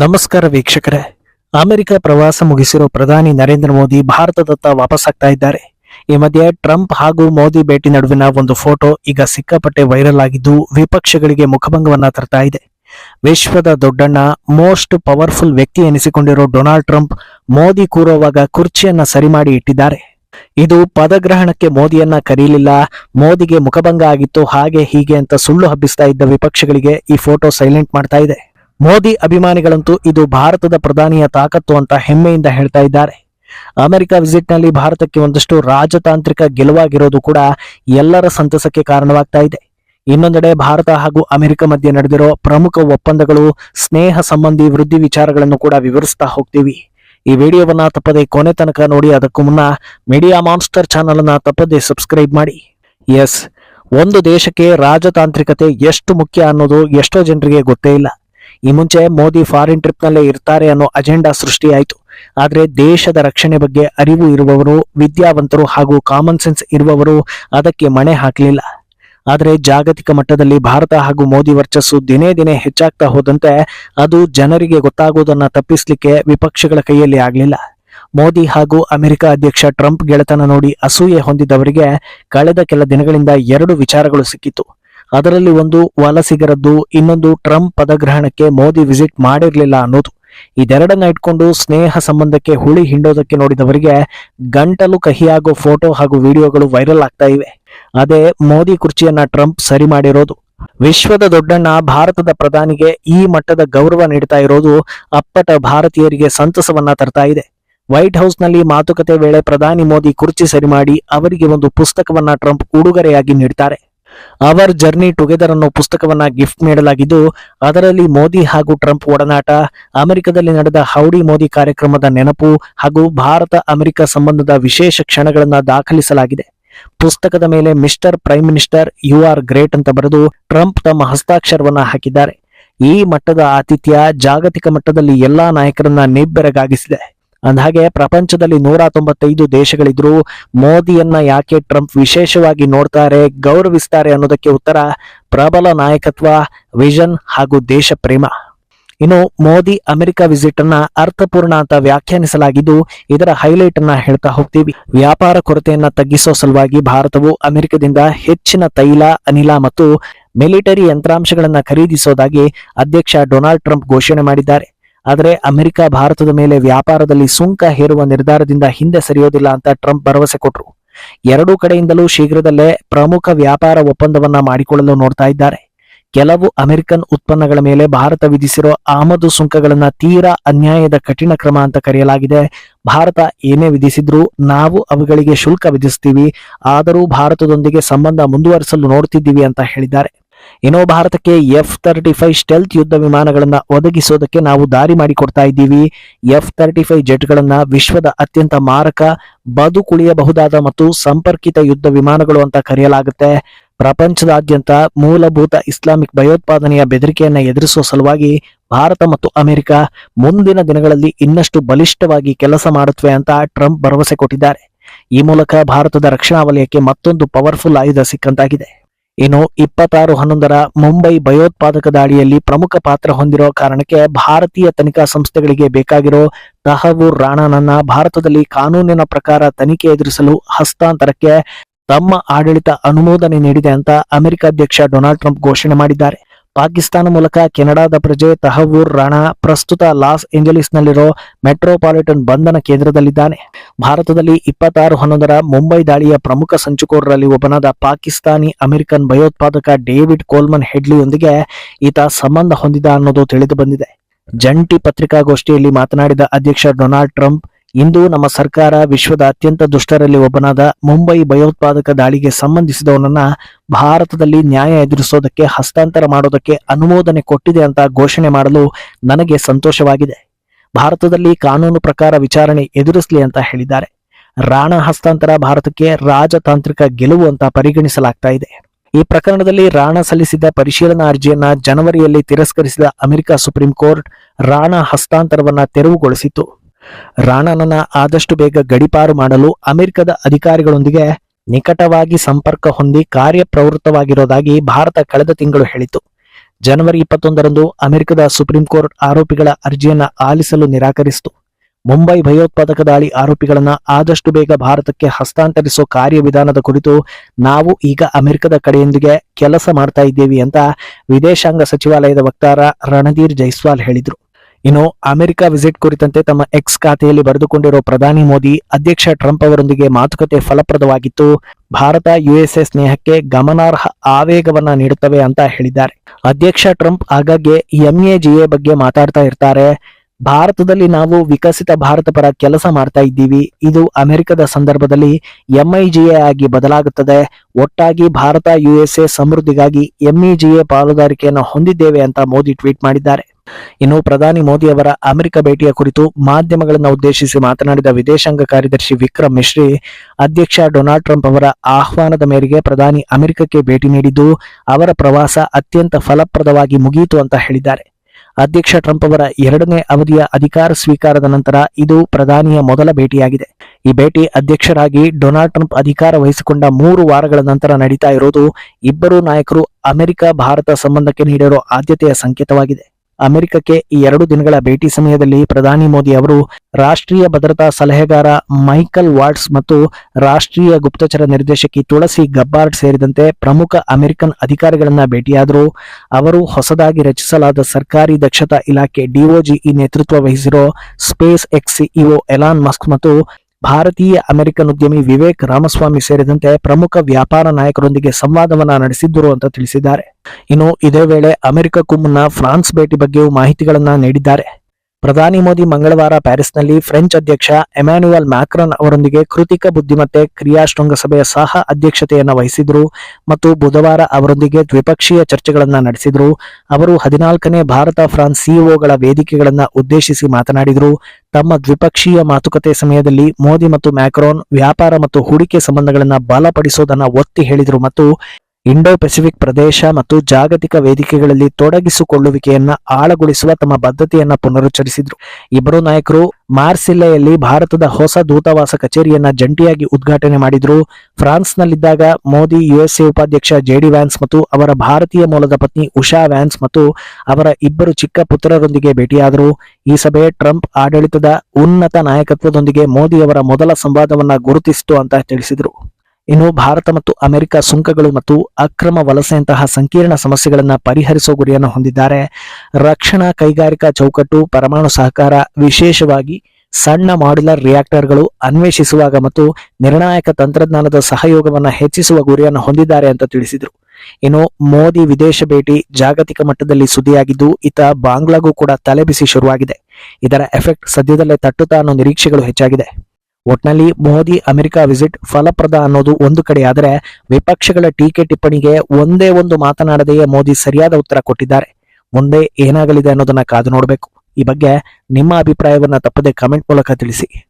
ನಮಸ್ಕಾರ ವೀಕ್ಷಕರೇ. ಅಮೆರಿಕ ಪ್ರವಾಸ ಮುಗಿಸಿರೋ ಪ್ರಧಾನಿ ನರೇಂದ್ರ ಮೋದಿ ಭಾರತದತ್ತ ವಾಪಸ್ಸಾಗ್ತಾ ಇದ್ದಾರೆ. ಈ ಮಧ್ಯೆ ಟ್ರಂಪ್ ಹಾಗೂ ಮೋದಿ ಭೇಟಿ ನಡುವಿನ ಒಂದು ಫೋಟೋ ಈಗ ಸಿಕ್ಕಾಪಟ್ಟೆ ವೈರಲ್ ಆಗಿದ್ದು ವಿಪಕ್ಷಗಳಿಗೆ ಮುಖಭಂಗವನ್ನ ತರ್ತಾ ಇದೆ. ವಿಶ್ವದ ದೊಡ್ಡಣ್ಣ, ಮೋಸ್ಟ್ ಪವರ್ಫುಲ್ ವ್ಯಕ್ತಿ ಎನಿಸಿಕೊಂಡಿರೋ ಡೊನಾಲ್ಡ್ ಟ್ರಂಪ್ ಮೋದಿ ಕೂರುವಾಗ ಕುರ್ಚಿಯನ್ನ ಸರಿ ಮಾಡಿ ಇಟ್ಟಿದ್ದಾರೆ. ಇದು ಪದಗ್ರಹಣಕ್ಕೆ ಮೋದಿಯನ್ನ ಕರೀಲಿಲ್ಲ, ಮೋದಿಗೆ ಮುಖಭಂಗ ಆಗಿತ್ತು, ಹಾಗೆ ಹೀಗೆ ಅಂತ ಸುಳ್ಳು ಹಬ್ಬಿಸ್ತಾ ಇದ್ದ ವಿಪಕ್ಷಗಳಿಗೆ ಈ ಫೋಟೋ ಸೈಲೆಂಟ್ ಮಾಡ್ತಾ ಇದೆ. ಮೋದಿ ಅಭಿಮಾನಿಗಳಂತೂ ಇದು ಭಾರತದ ಪ್ರಧಾನಿಯ ತಾಕತ್ತು ಅಂತ ಹೆಮ್ಮೆಯಿಂದ ಹೇಳ್ತಾ ಇದ್ದಾರೆ. ಅಮೆರಿಕ ವಿಸಿಟ್ನಲ್ಲಿ ಭಾರತಕ್ಕೆ ಒಂದಷ್ಟು ರಾಜತಾಂತ್ರಿಕ ಗೆಲುವಾಗಿರೋದು ಕೂಡ ಎಲ್ಲರ ಸಂತಸಕ್ಕೆ ಕಾರಣವಾಗ್ತಾ ಇದೆ. ಇನ್ನೊಂದೆಡೆ ಭಾರತ ಹಾಗೂ ಅಮೆರಿಕ ಮಧ್ಯೆ ನಡೆದಿರೋ ಪ್ರಮುಖ ಒಪ್ಪಂದಗಳು ಸ್ನೇಹ ಸಂಬಂಧಿ ವೃದ್ಧಿ ವಿಚಾರಗಳನ್ನು ಕೂಡ ವಿವರಿಸ್ತಾ ಹೋಗ್ತೀವಿ. ಈ ವಿಡಿಯೋವನ್ನ ತಪ್ಪದೆ ಕೊನೆ ತನಕ ನೋಡಿ ಅದಕ್ಕೂ ಮುನ್ನ ಮೀಡಿಯಾ ಮಾನ್ಸ್ಟರ್ ಚಾನಲ್ ಅನ್ನ ತಪ್ಪದೆ ಸಬ್ಸ್ಕ್ರೈಬ್ ಮಾಡಿ. ಎಸ್, ಒಂದು ದೇಶಕ್ಕೆ ರಾಜತಾಂತ್ರಿಕತೆ ಎಷ್ಟು ಮುಖ್ಯ ಅನ್ನೋದು ಎಷ್ಟೋ ಜನರಿಗೆ ಗೊತ್ತೇ ಇಲ್ಲ. ಈ ಮುಂಚೆ ಮೋದಿ ಫಾರಿನ್ ಟ್ರಿಪ್ ನಲ್ಲೇ ಇರ್ತಾರೆ ಅನ್ನೋ ಅಜೆಂಡಾ ಸೃಷ್ಟಿಯಾಯಿತು. ಆದರೆ ದೇಶದ ರಕ್ಷಣೆ ಬಗ್ಗೆ ಅರಿವು ಇರುವವರು, ವಿದ್ಯಾವಂತರು ಹಾಗೂ ಕಾಮನ್ ಸೆನ್ಸ್ ಇರುವವರು ಅದಕ್ಕೆ ಮಣೆ ಹಾಕಲಿಲ್ಲ. ಆದರೆ ಜಾಗತಿಕ ಮಟ್ಟದಲ್ಲಿ ಭಾರತ ಹಾಗೂ ಮೋದಿ ವರ್ಚಸ್ಸು ದಿನೇ ದಿನೇ ಹೆಚ್ಚಾಗ್ತಾ ಹೋದಂತೆ ಅದು ಜನರಿಗೆ ಗೊತ್ತಾಗುವುದನ್ನು ತಪ್ಪಿಸ್ಲಿಕ್ಕೆ ವಿಪಕ್ಷಗಳ ಕೈಯಲ್ಲಿ ಆಗಲಿಲ್ಲ. ಮೋದಿ ಹಾಗೂ ಅಮೆರಿಕ ಅಧ್ಯಕ್ಷ ಟ್ರಂಪ್ ಗೆಳೆತನ ನೋಡಿ ಅಸೂಯೆ ಹೊಂದಿದವರಿಗೆ ಕಳೆದ ಕೆಲ ದಿನಗಳಿಂದ ಎರಡು ವಿಚಾರಗಳು ಸಿಕ್ಕಿತು ಅದರಲ್ಲಿ ಒಂದು ವಲಸಿಗರದ್ದು, ಇನ್ನೊಂದು ಟ್ರಂಪ್ ಪದಗ್ರಹಣಕ್ಕೆ ಮೋದಿ ವಿಸಿಟ್ ಮಾಡಿರಲಿಲ್ಲ ಅನ್ನೋದು. ಇದೆರಡನ್ನ ಇಟ್ಕೊಂಡು ಸ್ನೇಹ ಸಂಬಂಧಕ್ಕೆ ಹುಳಿ ಹಿಂಡೋದಕ್ಕೆ ನೋಡಿದವರಿಗೆ ಗಂಟಲು ಕಹಿಯಾಗೋ ಫೋಟೋ ಹಾಗೂ ವಿಡಿಯೋಗಳು ವೈರಲ್ ಆಗ್ತಾ ಇವೆ. ಅದೇ ಮೋದಿ ಕುರ್ಚಿಯನ್ನ ಟ್ರಂಪ್ ಸರಿ ಮಾಡಿರೋದು. ವಿಶ್ವದ ದೊಡ್ಡಣ್ಣ ಭಾರತದ ಪ್ರಧಾನಿಗೆ ಈ ಮಟ್ಟದ ಗೌರವ ನೀಡ್ತಾ ಇರೋದು ಅಪ್ಪಟ ಭಾರತೀಯರಿಗೆ ಸಂತಸವನ್ನ ತರ್ತಾ ಇದೆ. ವೈಟ್ ಹೌಸ್ನಲ್ಲಿ ಮಾತುಕತೆ ವೇಳೆ ಪ್ರಧಾನಿ ಮೋದಿ ಕುರ್ಚಿ ಸರಿ ಮಾಡಿ ಅವರಿಗೆ ಒಂದು ಪುಸ್ತಕವನ್ನ ಟ್ರಂಪ್ ಉಡುಗೊರೆಯಾಗಿ ನೀಡ್ತಾರೆ. ಅವರ್ ಜರ್ನಿ ಟುಗೆದರ್ ಅನ್ನೋ ಪುಸ್ತಕವನ್ನ ಗಿಫ್ಟ್ ನೀಡಲಾಗಿದ್ದು, ಅದರಲ್ಲಿ ಮೋದಿ ಹಾಗೂ ಟ್ರಂಪ್ ಒಡನಾಟ, ಅಮೆರಿಕದಲ್ಲಿ ನಡೆದ ಹೌಡಿ ಮೋದಿ ಕಾರ್ಯಕ್ರಮದ ನೆನಪು ಹಾಗೂ ಭಾರತ ಅಮೆರಿಕ ಸಂಬಂಧದ ವಿಶೇಷ ಕ್ಷಣಗಳನ್ನ ದಾಖಲಿಸಲಾಗಿದೆ. ಪುಸ್ತಕದ ಮೇಲೆ mister prime minister you are great ಅಂತ ಬರೆದು ಟ್ರಂಪ್ ತಮ್ಮ ಹಸ್ತಾಕ್ಷರವನ್ನ ಹಾಕಿದ್ದಾರೆ. ಈ ಮಟ್ಟದ ಆತಿಥ್ಯ ಜಾಗತಿಕ ಮಟ್ಟದಲ್ಲಿ ಎಲ್ಲಾ ನಾಯಕರನ್ನ ನಿಬ್ಬೆರಗಾಗಿಸಿದೆ. ಅಂದಹಾಗೆ ಪ್ರಪಂಚದಲ್ಲಿ ನೂರ ತೊಂಬತ್ತೈದು ದೇಶಗಳಿದ್ರು ಮೋದಿಯನ್ನ ಯಾಕೆ ಟ್ರಂಪ್ ವಿಶೇಷವಾಗಿ ನೋಡ್ತಾರೆ, ಗೌರವಿಸ್ತಾರೆ ಅನ್ನೋದಕ್ಕೆ ಉತ್ತರ ಪ್ರಬಲ ನಾಯಕತ್ವ, ವಿಷನ್ ಹಾಗೂ ದೇಶ ಪ್ರೇಮ ಇನ್ನು ಮೋದಿ ಅಮೆರಿಕ ವಿಸಿಟ್ ಅನ್ನ ಅರ್ಥಪೂರ್ಣ ಅಂತ ವ್ಯಾಖ್ಯಾನಿಸಲಾಗಿದ್ದು ಇದರ ಹೈಲೈಟ್ ಅನ್ನ ಹೇಳ್ತಾ ಹೋಗ್ತೀವಿ. ವ್ಯಾಪಾರ ಕೊರತೆಯನ್ನ ತಗ್ಗಿಸೋ ಸಲುವಾಗಿ ಭಾರತವು ಅಮೆರಿಕದಿಂದ ಹೆಚ್ಚಿನ ತೈಲ, ಅನಿಲ ಮತ್ತು ಮಿಲಿಟರಿ ಯಂತ್ರಾಂಶಗಳನ್ನ ಖರೀದಿಸೋದಾಗಿ ಅಧ್ಯಕ್ಷ ಡೊನಾಲ್ಡ್ ಟ್ರಂಪ್ ಘೋಷಣೆ ಮಾಡಿದ್ದಾರೆ. ಆದರೆ ಅಮೆರಿಕ ಭಾರತದ ಮೇಲೆ ವ್ಯಾಪಾರದಲ್ಲಿ ಸುಂಕ ಹೇರುವ ನಿರ್ಧಾರದಿಂದ ಹಿಂದೆ ಸರಿಯೋದಿಲ್ಲ ಅಂತ ಟ್ರಂಪ್ ಭರವಸೆ ಕೊಟ್ಟರು ಎರಡೂ ಕಡೆಯಿಂದಲೂ ಶೀಘ್ರದಲ್ಲೇ ಪ್ರಮುಖ ವ್ಯಾಪಾರ ಒಪ್ಪಂದವನ್ನ ಮಾಡಿಕೊಳ್ಳಲು ನೋಡ್ತಾ ಇದ್ದಾರೆ. ಕೆಲವು ಅಮೆರಿಕನ್ ಉತ್ಪನ್ನಗಳ ಮೇಲೆ ಭಾರತ ವಿಧಿಸಿರೋ ಆಮದು ಸುಂಕಗಳನ್ನ ತೀರಾ ಅನ್ಯಾಯದ ಕಠಿಣ ಕ್ರಮ ಅಂತ ಕರೆಯಲಾಗಿದೆ. ಭಾರತ ಏನೇ ವಿಧಿಸಿದ್ರೂ ನಾವು ಅವುಗಳಿಗೆ ಶುಲ್ಕ ವಿಧಿಸ್ತೀವಿ. ಆದರೂ ಭಾರತದೊಂದಿಗೆ ಸಂಬಂಧ ಮುಂದುವರಿಸಲು ನೋಡ್ತಿದ್ದೀವಿ ಅಂತ ಹೇಳಿದ್ದಾರೆ. ಇನ್ನು ಭಾರತಕ್ಕೆ ಎಫ್ ತರ್ಟಿ ಫೈವ್ ಸ್ಟೆಲ್ತ್ ಯುದ್ಧ ವಿಮಾನಗಳನ್ನ ಒದಗಿಸೋದಕ್ಕೆ ನಾವು ದಾರಿ ಮಾಡಿಕೊಡ್ತಾ ಇದ್ದೀವಿ. ಎಫ್ ತರ್ಟಿ ಫೈವ್ ಜೆಟ್ಗಳನ್ನ ವಿಶ್ವದ ಅತ್ಯಂತ ಮಾರಕ ಬದುಕುಳಿಯಬಹುದಾದ ಮತ್ತು ಸಂಪರ್ಕಿತ ಯುದ್ಧ ವಿಮಾನಗಳು ಅಂತ ಕರೆಯಲಾಗುತ್ತೆ. ಪ್ರಪಂಚದಾದ್ಯಂತ ಮೂಲಭೂತ ಇಸ್ಲಾಮಿಕ್ ಭಯೋತ್ಪಾದನೆಯ ಬೆದರಿಕೆಯನ್ನ ಎದುರಿಸುವ ಸಲುವಾಗಿ ಭಾರತ ಮತ್ತು ಅಮೆರಿಕ ಮುಂದಿನ ದಿನಗಳಲ್ಲಿ ಇನ್ನಷ್ಟು ಬಲಿಷ್ಠವಾಗಿ ಕೆಲಸ ಮಾಡುತ್ತವೆ ಅಂತ ಟ್ರಂಪ್ ಭರವಸೆ ಕೊಟ್ಟಿದ್ದಾರೆ. ಈ ಮೂಲಕ ಭಾರತದ ರಕ್ಷಣಾ ವಲಯಕ್ಕೆ ಮತ್ತೊಂದು ಪವರ್ಫುಲ್ ಆಯುಧ ಸಿಕ್ಕಂತಾಗಿದೆ. ಇನ್ನು ಇಪ್ಪತ್ತಾರು ಹನ್ನೊಂದರ ಮುಂಬೈ ಭಯೋತ್ಪಾದಕ ದಾಳಿಯಲ್ಲಿ ಪ್ರಮುಖ ಪಾತ್ರ ಹೊಂದಿರೋ ಕಾರಣಕ್ಕೆ ಭಾರತೀಯ ತನಿಖಾ ಸಂಸ್ಥೆಗಳಿಗೆ ಬೇಕಾಗಿರೋ ತಹವೂರ್ ರಾಣಾನನ್ನ ಭಾರತದಲ್ಲಿ ಕಾನೂನಿನ ಪ್ರಕಾರ ತನಿಖೆ ಎದುರಿಸಲು ಹಸ್ತಾಂತರಕ್ಕೆ ತಮ್ಮ ಆಡಳಿತ ಅನುಮೋದನೆ ನೀಡಿದೆ ಅಂತ ಅಮೆರಿಕ ಅಧ್ಯಕ್ಷ ಡೊನಾಲ್ಡ್ ಟ್ರಂಪ್ ಘೋಷಣೆ ಮಾಡಿದ್ದಾರೆ. ಪಾಕಿಸ್ತಾನ ಮೂಲಕ ಕೆನಡಾದ ಪ್ರಜೆ ತಹವೂರ್ ರಾಣಾ ಪ್ರಸ್ತುತ ಲಾಸ್ ಏಂಜಲೀಸ್ನಲ್ಲಿರೋ ಮೆಟ್ರೋಪಾಲಿಟನ್ ಬಂಧನ ಕೇಂದ್ರದಲ್ಲಿದ್ದಾನೆ. ಭಾರತದಲ್ಲಿ ಇಪ್ಪತ್ತಾರು ಹನ್ನೊಂದರ ಮುಂಬೈ ದಾಳಿಯ ಪ್ರಮುಖ ಸಂಚುಕೋರರಲ್ಲಿ ಒಬ್ಬನಾದ ಪಾಕಿಸ್ತಾನಿ ಅಮೆರಿಕನ್ ಭಯೋತ್ಪಾದಕ ಡೇವಿಡ್ ಕೋಲ್ಮನ್ ಹೆಡ್ಲಿಯೊಂದಿಗೆ ಈತ ಸಂಬಂಧ ಹೊಂದಿದ ಅನ್ನೋದು ತಿಳಿದು ಬಂದಿದೆ. ಜಂಟಿ ಪತ್ರಿಕಾಗೋಷ್ಠಿಯಲ್ಲಿ ಮಾತನಾಡಿದ ಅಧ್ಯಕ್ಷ ಡೊನಾಲ್ಡ್ ಟ್ರಂಪ್ ಇಂದು ನಮ್ಮ ಸರ್ಕಾರ ವಿಶ್ವದ ಅತ್ಯಂತ ದುಷ್ಟರಲ್ಲಿ ಒಬ್ಬನಾದ ಮುಂಬೈ ಭಯೋತ್ಪಾದಕ ದಾಳಿಗೆ ಸಂಬಂಧಿಸಿದವನನ್ನ ಭಾರತದಲ್ಲಿ ನ್ಯಾಯ ಎದುರಿಸೋದಕ್ಕೆ, ಹಸ್ತಾಂತರ ಮಾಡೋದಕ್ಕೆ ಅನುಮೋದನೆ ಕೊಟ್ಟಿದೆ ಅಂತ ಘೋಷಣೆ ಮಾಡಲು ನನಗೆ ಸಂತೋಷವಾಗಿದೆ. ಭಾರತದಲ್ಲಿ ಕಾನೂನು ಪ್ರಕಾರ ವಿಚಾರಣೆ ಎದುರಿಸಲಿ ಅಂತ ಹೇಳಿದ್ದಾರೆ. ರಾಣಾ ಹಸ್ತಾಂತರ ಭಾರತಕ್ಕೆ ರಾಜತಾಂತ್ರಿಕ ಗೆಲುವು ಅಂತ ಪರಿಗಣಿಸಲಾಗ್ತಾ ಇದೆ. ಈ ಪ್ರಕರಣದಲ್ಲಿ ರಾಣಾ ಸಲ್ಲಿಸಿದ್ದ ಪರಿಶೀಲನಾ ಅರ್ಜಿಯನ್ನ ಜನವರಿಯಲ್ಲಿ ತಿರಸ್ಕರಿಸಿದ ಅಮೆರಿಕ ಸುಪ್ರೀಂ ಕೋರ್ಟ್ ರಾಣಾ ಹಸ್ತಾಂತರವನ್ನ ತೆರವುಗೊಳಿಸಿತು ರಾಣಾನನ್ನ ಆದಷ್ಟು ಬೇಗ ಗಡಿಪಾರು ಮಾಡಲು ಅಮೆರಿಕದ ಅಧಿಕಾರಿಗಳೊಂದಿಗೆ ನಿಕಟವಾಗಿ ಸಂಪರ್ಕ ಹೊಂದಿ ಕಾರ್ಯಪ್ರವೃತ್ತವಾಗಿರೋದಾಗಿ ಭಾರತ ಕಳೆದ ತಿಂಗಳು ಹೇಳಿತು. ಜನವರಿ ಇಪ್ಪತ್ತೊಂದರಂದು ಅಮೆರಿಕದ ಸುಪ್ರೀಂ ಕೋರ್ಟ್ ಆರೋಪಿಗಳ ಅರ್ಜಿಯನ್ನ ಆಲಿಸಲು ನಿರಾಕರಿಸಿತು. ಮುಂಬೈ ಭಯೋತ್ಪಾದಕ ದಾಳಿ ಆರೋಪಿಗಳನ್ನ ಆದಷ್ಟು ಬೇಗ ಭಾರತಕ್ಕೆ ಹಸ್ತಾಂತರಿಸೋ ಕಾರ್ಯವಿಧಾನದ ಕುರಿತು ನಾವು ಈಗ ಅಮೆರಿಕದ ಕಡೆಯೊಂದಿಗೆ ಕೆಲಸ ಮಾಡ್ತಾ ಇದ್ದೇವೆ ಅಂತ ವಿದೇಶಾಂಗ ಸಚಿವಾಲಯದ ವಕ್ತಾರ ರಣಧೀರ್ ಜೈಸ್ವಾಲ್ ಹೇಳಿದ್ರು. ಇನ್ನು ಅಮೆರಿಕ ವಿಸಿಟ್ ಕುರಿತಂತೆ ತಮ್ಮ ಎಕ್ಸ್ ಖಾತೆಯಲ್ಲಿ ಬರೆದುಕೊಂಡಿರುವ ಪ್ರಧಾನಿ ಮೋದಿ ಅಧ್ಯಕ್ಷ ಟ್ರಂಪ್ ಅವರೊಂದಿಗೆ ಮಾತುಕತೆ ಫಲಪ್ರದವಾಗಿತ್ತು. ಭಾರತ ಯುಎಸ್ಎ ಸ್ನೇಹಕ್ಕೆ ಗಮನಾರ್ಹ ಆವೇಗವನ್ನ ನೀಡುತ್ತವೆ ಅಂತ ಹೇಳಿದ್ದಾರೆ. ಅಧ್ಯಕ್ಷ ಟ್ರಂಪ್ ಆಗಾಗ್ಗೆ ಎಂಎಜಿಎ ಬಗ್ಗೆ ಮಾತಾಡ್ತಾ ಇರ್ತಾರೆ. ಭಾರತದಲ್ಲಿ ನಾವು ವಿಕಸಿತ ಭಾರತ ಪರ ಕೆಲಸ ಮಾಡ್ತಾ ಇದ್ದೀವಿ. ಇದು ಅಮೆರಿಕದ ಸಂದರ್ಭದಲ್ಲಿ ಎಂಐಜಿಎ ಆಗಿ ಬದಲಾಗುತ್ತದೆ. ಒಟ್ಟಾಗಿ ಭಾರತ ಯುಎಸ್ಎ ಸಮೃದ್ಧಿಗಾಗಿ ಎಂಇಜಿಎ ಪಾಲುದಾರಿಕೆಯನ್ನು ಹೊಂದಿದ್ದೇವೆ ಅಂತ ಮೋದಿ ಟ್ವೀಟ್ ಮಾಡಿದ್ದಾರೆ. ಇನ್ನು ಪ್ರಧಾನಿ ಮೋದಿ ಅವರ ಅಮೆರಿಕ ಭೇಟಿಯ ಕುರಿತು ಮಾಧ್ಯಮಗಳನ್ನು ಉದ್ದೇಶಿಸಿ ಮಾತನಾಡಿದ ವಿದೇಶಾಂಗ ಕಾರ್ಯದರ್ಶಿ ವಿಕ್ರಮ್ ಮಿಶ್ರಿ, ಅಧ್ಯಕ್ಷ ಡೊನಾಲ್ಡ್ ಟ್ರಂಪ್ ಅವರ ಆಹ್ವಾನದ ಮೇರೆಗೆ ಪ್ರಧಾನಿ ಅಮೆರಿಕಕ್ಕೆ ಭೇಟಿ ನೀಡಿದ್ದು ಅವರ ಪ್ರವಾಸ ಅತ್ಯಂತ ಫಲಪ್ರದವಾಗಿ ಮುಗಿಯಿತು ಅಂತ ಹೇಳಿದ್ದಾರೆ. ಅಧ್ಯಕ್ಷ ಟ್ರಂಪ್ ಅವರ ಎರಡನೇ ಅವಧಿಯ ಅಧಿಕಾರ ಸ್ವೀಕಾರದ ನಂತರ ಇದು ಪ್ರಧಾನಿಯ ಮೊದಲ ಭೇಟಿಯಾಗಿದೆ. ಈ ಭೇಟಿ ಅಧ್ಯಕ್ಷರಾಗಿ ಡೊನಾಲ್ಡ್ ಟ್ರಂಪ್ ಅಧಿಕಾರ ವಹಿಸಿಕೊಂಡ ಮೂರು ವಾರಗಳ ನಂತರ ನಡೀತಾ ಇರೋದು ಇಬ್ಬರು ನಾಯಕರು ಅಮೆರಿಕ ಭಾರತ ಸಂಬಂಧಕ್ಕೆ ನೀಡಿರುವ ಆದ್ಯತೆಯ ಸಂಕೇತವಾಗಿದೆ. ಅಮೆರಿಕಕ್ಕೆ ಈ ಎರಡು ದಿನಗಳ ಭೇಟಿ ಸಮಯದಲ್ಲಿ ಪ್ರಧಾನಿ ಮೋದಿ ಅವರು ರಾಷ್ಟ್ರೀಯ ಭದ್ರತಾ ಸಲಹೆಗಾರ ಮೈಕಲ್ ವಾಟ್ಸ್ ಮತ್ತು ರಾಷ್ಟ್ರೀಯ ಗುಪ್ತಚರ ನಿರ್ದೇಶಕಿ ತುಳಸಿ ಗಬ್ಬಾರ್ಡ್ ಸೇರಿದಂತೆ ಪ್ರಮುಖ ಅಮೆರಿಕನ್ ಅಧಿಕಾರಿಗಳನ್ನ ಭೇಟಿಯಾದರು. ಅವರು ಹೊಸದಾಗಿ ರಚಿಸಲಾದ ಸರ್ಕಾರಿ ದಕ್ಷತಾ ಇಲಾಖೆ ಡಿಒಜಿಇ ನೇತೃತ್ವ ವಹಿಸಿರೋ space X EO Elon Musk ಮತ್ತು ಭಾರತೀಯ ಅಮೆರಿಕನ್ ಉದ್ಯಮಿ ವಿವೇಕ್ ರಾಮಸ್ವಾಮಿ ಸೇರಿದಂತೆ ಪ್ರಮುಖ ವ್ಯಾಪಾರ ನಾಯಕರೊಂದಿಗೆ ಸಂವಾದವನ್ನ ನಡೆಸಿದ್ದರು ಅಂತ ತಿಳಿಸಿದ್ದಾರೆ. ಇನ್ನು ಇದೇ ವೇಳೆ ಅಮೆರಿಕಕ್ಕೂ ಮುನ್ನ ಫ್ರಾನ್ಸ್ ಭೇಟಿ ಬಗ್ಗೆಯೂ ಮಾಹಿತಿಗಳನ್ನ ನೀಡಿದ್ದಾರೆ. ಪ್ರಧಾನಿ ಮೋದಿ ಮಂಗಳವಾರ ಪ್ಯಾರಿಸ್ನಲ್ಲಿ ಫ್ರೆಂಚ್ ಅಧ್ಯಕ್ಷ ಎಮ್ಯಾನ್ಯುಯಲ್ ಮ್ಯಾಕ್ರನ್ ಅವರೊಂದಿಗೆ ಕೃತಿಕ ಬುದ್ಧಿಮತ್ತೆ ಕ್ರಿಯಾ ಶೃಂಗಸಭೆಯ ಸಹ ಅಧ್ಯಕ್ಷತೆಯನ್ನು ವಹಿಸಿದ್ರು ಮತ್ತು ಬುಧವಾರ ಅವರೊಂದಿಗೆ ದ್ವಿಪಕ್ಷೀಯ ಚರ್ಚೆಗಳನ್ನು ನಡೆಸಿದ್ರು. ಅವರು ಹದಿನಾಲ್ಕನೇ ಭಾರತ ಫ್ರಾನ್ಸ್ ಸಿಇಒಗಳ ವೇದಿಕೆಗಳನ್ನು ಉದ್ದೇಶಿಸಿ ಮಾತನಾಡಿದರು. ತಮ್ಮ ದ್ವಿಪಕ್ಷೀಯ ಮಾತುಕತೆ ಸಮಯದಲ್ಲಿ ಮೋದಿ ಮತ್ತು ಮ್ಯಾಕ್ರೋನ್ ವ್ಯಾಪಾರ ಮತ್ತು ಹೂಡಿಕೆ ಸಂಬಂಧಗಳನ್ನು ಬಲಪಡಿಸೋದನ್ನ ಒತ್ತಿ ಹೇಳಿದರು ಮತ್ತು ಇಂಡೋ ಪೆಸಿಫಿಕ್ ಪ್ರದೇಶ ಮತ್ತು ಜಾಗತಿಕ ವೇದಿಕೆಗಳಲ್ಲಿ ತೊಡಗಿಸಿಕೊಳ್ಳುವಿಕೆಯನ್ನ ಆಳಗೊಳಿಸುವ ತಮ್ಮ ಬದ್ಧತೆಯನ್ನ ಪುನರುಚ್ಚರಿಸಿದ್ರು. ಇಬ್ಬರು ನಾಯಕರು ಮಾರ್ಸಿಲ್ಲೆಯಲ್ಲಿ ಭಾರತದ ಹೊಸ ದೂತಾವಾಸ ಕಚೇರಿಯನ್ನ ಜಂಟಿಯಾಗಿ ಉದ್ಘಾಟನೆ ಮಾಡಿದ್ರು. ಫ್ರಾನ್ಸ್ನಲ್ಲಿದ್ದಾಗ ಮೋದಿ, ಯುಎಸ್ಎ ಉಪಾಧ್ಯಕ್ಷ ಜೆಡಿ ವ್ಯಾನ್ಸ್ ಮತ್ತು ಅವರ ಭಾರತೀಯ ಮೂಲದ ಪತ್ನಿ ಉಷಾ ವ್ಯಾನ್ಸ್ ಮತ್ತು ಅವರ ಇಬ್ಬರು ಚಿಕ್ಕ ಪುತ್ರರೊಂದಿಗೆ ಭೇಟಿಯಾದರು. ಈ ಸಭೆ ಟ್ರಂಪ್ ಆಡಳಿತದ ಉನ್ನತ ನಾಯಕತ್ವದೊಂದಿಗೆ ಮೋದಿ ಅವರ ಮೊದಲ ಸಂವಾದವನ್ನ ಗುರುತಿಸಿತು ಅಂತ ತಿಳಿಸಿದರು. ಇನ್ನು ಭಾರತ ಮತ್ತು ಅಮೆರಿಕ ಸುಂಕಗಳು ಮತ್ತು ಅಕ್ರಮ ವಲಸೆಯಂತಹ ಸಂಕೀರ್ಣ ಸಮಸ್ಯೆಗಳನ್ನು ಪರಿಹರಿಸುವ ಗುರಿಯನ್ನು ಹೊಂದಿದ್ದಾರೆ. ರಕ್ಷಣಾ ಕೈಗಾರಿಕಾ ಚೌಕಟ್ಟು, ಪರಮಾಣು ಸಹಕಾರ, ವಿಶೇಷವಾಗಿ ಸಣ್ಣ ಮಾಡ್ಯುಲರ್ ರಿಯಾಕ್ಟರ್ಗಳು ಅನ್ವೇಷಿಸುವಾಗ ಮತ್ತು ನಿರ್ಣಾಯಕ ತಂತ್ರಜ್ಞಾನದ ಸಹಯೋಗವನ್ನು ಹೆಚ್ಚಿಸುವ ಗುರಿಯನ್ನು ಹೊಂದಿದ್ದಾರೆ ಅಂತ ತಿಳಿಸಿದರು. ಇನ್ನು ಮೋದಿ ವಿದೇಶ ಭೇಟಿ ಜಾಗತಿಕ ಮಟ್ಟದಲ್ಲಿ ಸುದ್ದಿಯಾಗಿದ್ದು ಇತ ಬಾಂಗ್ಲಾಗೂ ಕೂಡ ತಲೆಬಿಸಿ ಶುರುವಾಗಿದೆ. ಇದರ ಎಫೆಕ್ಟ್ ಸದ್ಯದಲ್ಲೇ ತಟ್ಟುತ್ತಾ ಅನ್ನೋ ನಿರೀಕ್ಷೆಗಳು ಹೆಚ್ಚಾಗಿದೆ. ಒಟ್ನಲ್ಲಿ ಮೋದಿ ಅಮೆರಿಕ ವಿಸಿಟ್ ಫಲಪ್ರದ ಅನ್ನೋದು ಒಂದು ಕಡೆ, ಆದರೆ ವಿಪಕ್ಷಗಳ ಟೀಕೆ ಟಿಪ್ಪಣಿಗೆ ಒಂದೇ ಒಂದು ಮಾತನಾಡದೆಯೇ ಮೋದಿ ಸರಿಯಾದ ಉತ್ತರ ಕೊಟ್ಟಿದ್ದಾರೆ. ಮುಂದೆ ಏನಾಗಲಿದೆ ಅನ್ನೋದನ್ನ ಕಾದು ನೋಡಬೇಕು. ಈ ಬಗ್ಗೆ ನಿಮ್ಮ ಅಭಿಪ್ರಾಯವನ್ನು ತಪ್ಪದೆ ಕಮೆಂಟ್ ಮೂಲಕ ತಿಳಿಸಿ.